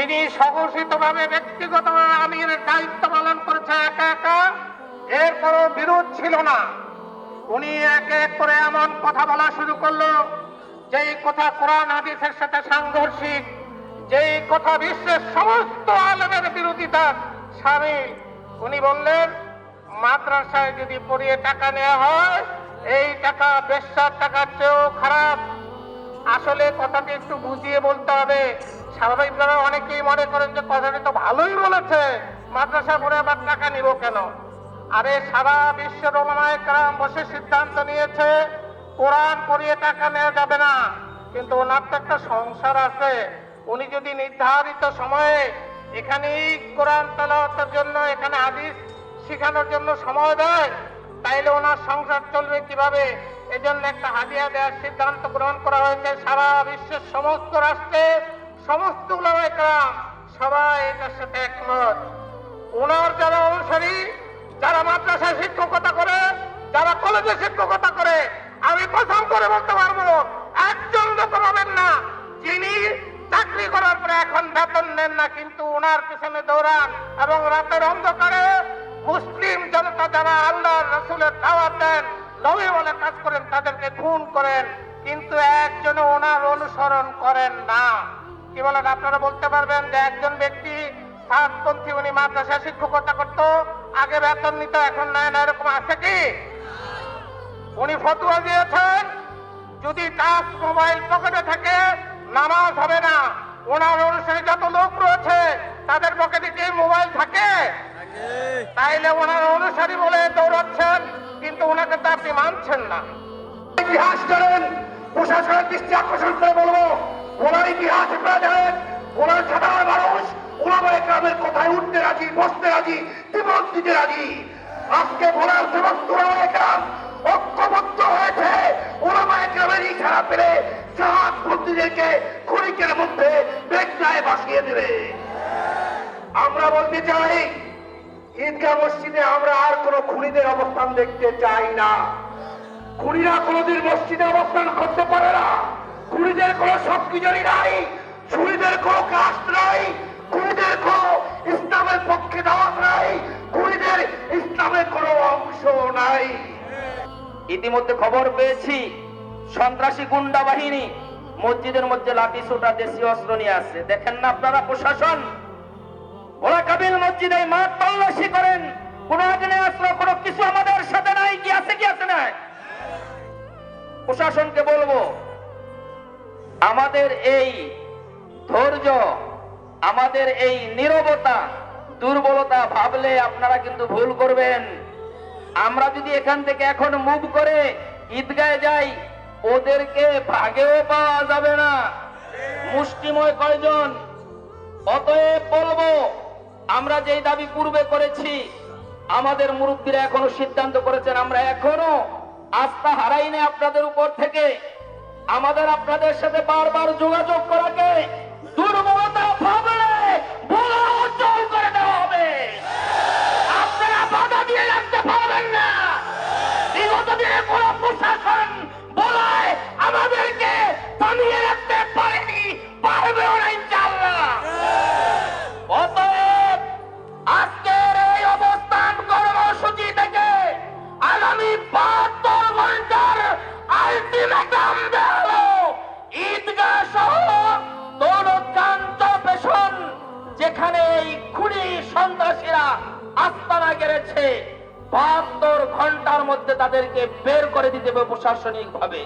যিনি স্বঘোষিতভাবে ব্যক্তিগতভাবে আমির দায়িত্ব পালন করেছে একা একা এর এরপরও বিরোধ ছিল না। উনি এক এক করে এমন কথা বলা শুরু করল, যেই কথা কোরআন হাদিসের সাথে সাংঘর্ষিক, যেই কথা বিশ্বের সমস্ত আলেমের বিরোধিতা সামিল উনি বললেন, মাদ্রাসায় যদি পড়িয়ে টাকা নেওয়া হয়, এই টাকা বেশ্যার টাকার চেয়েও খারাপ। আসলে কথাটি একটু বুঝিয়ে বলতে হবে। স্বাভাবিকভাবে অনেকেই মনে করেন যে কথাটি তো ভালোই বলেছে। মাদ্রাসা পড়ে আবার টাকা নিব কেন? আরে সারা বিশ্বের ওলামায়ে কেরাম বসে সিদ্ধান্ত নিয়েছে, কোরআন পড়িয়ে টাকা নেওয়া যাবে না। কিন্তু ওনার তো একটা সংসার আছে। উনি যদি নির্ধারিত সময়ে এখানেই কোরআন তেলাওয়াতের জন্য, এখানে হাদিস শেখানোর জন্য সময় দেয়, তাইলে ওনার সংসার চলবে কীভাবে? এজন্য একটা হাদিয়া দেওয়ার সিদ্ধান্ত গ্রহণ করা হয়েছে। সারা বিশ্বের সমস্ত রাষ্ট্রে সমস্ত উলামায়েকরাম সবাই এটার সাথে একমত। ওনার যারা অনুসারী, যারা মাদ্রাসায় শিক্ষকতা করে, যারা কলেজে শিক্ষকতা করে, আমি প্রথম করে বলতে পারব, একজন লোক পাবেন না। যিনি চাকরি করার পরে এখন বেতন নেন না, কিন্তু ওনার পিছনে দৌড়ান এবং রাতের অন্ধকারে মুসলিম জনতা যারা আল্লাহ রসুলের দাওয়াত দেন, নবী বলে কাজ করেন, তাদেরকে খুন করেন, কিন্তু একজন ওনার অনুসরণ করেন না। কি বলেন আপনারা বলতে পারবেন যে একজন ব্যক্তি সাতপন্থী উনি মাদ্রাসা শিক্ষকতা করতো আগে বেতন নিত এখন নেয় না এরকম আছে কি? উনি ফতুয়া দিয়েছেন যদি টাচ মোবাইল পকেটে থাকে নামাজ হবে না। ওনার অনুসারী যত লোক রয়েছে তাদের পকেটে কি মোবাইল থাকে। তাইলে ওনার অনুসারী বলে দৌড়াচ্ছেন কিন্তু ওনাকে তো আপনি মানছেন না। ইতিহাস জানেন প্রশাসনের দৃষ্টি আকর্ষণ করে বলব ওনার ইতিহাস আপনারা জানেন, ওনার সাধারণ মানুষ ওনামায় গ্রামের কথায় উঠতে রাজি, বসতে রাজি জীবন দিতে রাজি। আজকে ভোলার সমস্ত গ্রাম ঐক্যবদ্ধ হয়েছে। ওনামায় গ্রামের ইশারা পেলে জাহাজ মধ্যে বেগনায় বাসিয়ে দেবে। আমরা বলতে চাই, ঈদগাহ মসজিদে আমরা আর কোন খুনিদের অবস্থান দেখতে চাই না। খুনিরা কোনদিন মসজিদে অবস্থান করতে পারে না। খুনিদের কোনো সবকিছুই নাই খুনিদের কোনো কাজ নাই খুনিদের কোনো ইসলামের পক্ষে দাওয়াত নাই খুনিদের ইসলামের কোনো অংশ নাই। ইতিমধ্যে খবর পেয়েছি, সন্ত্রাসী গুন্ডা বাহিনী মসজিদের মধ্যে লাঠি সোটা দেশীয় অস্ত্র নিয়ে আসছে। দেখেন না আপনারা প্রশাসন? ওরা কাবিল মসজিদে মাঠ তল্লাশি করেন। কোন আগ্নেয় অস্ত্র, কোনো কিছু আমাদের সাথে নাই, কি আছে কি আছে না প্রশাসনকে বলব আমাদের এই ধৈর্য, আমাদের এই নীরবতা, দুর্বলতা ভাবলে আপনারা কিন্তু ভুল করবেন। আমরা যদি এখান থেকে এখন মুভ করে ঈদগায় যাই, ওদেরকে ভাগেও পাওয়া যাবে না। মুষ্টিময় কয়জন? অতএব বলব, আমরা যেই দাবি পূর্বে করেছি, আমাদের মুরব্বীরা এখনও সিদ্ধান্ত করেছেন, আমরা এখনও আস্থা হারাইনি আপনাদের উপর থেকে। আমাদের আপনাদের সাথে বারবার যোগাযোগ করাকে দুর্বলতা সন্ত্রাসীরা আস্তানা গেড়েছে। বাহাত্তর ঘণ্টার মধ্যে তাদেরকে বের করে দিতে হবে প্রশাসনিক ভাবে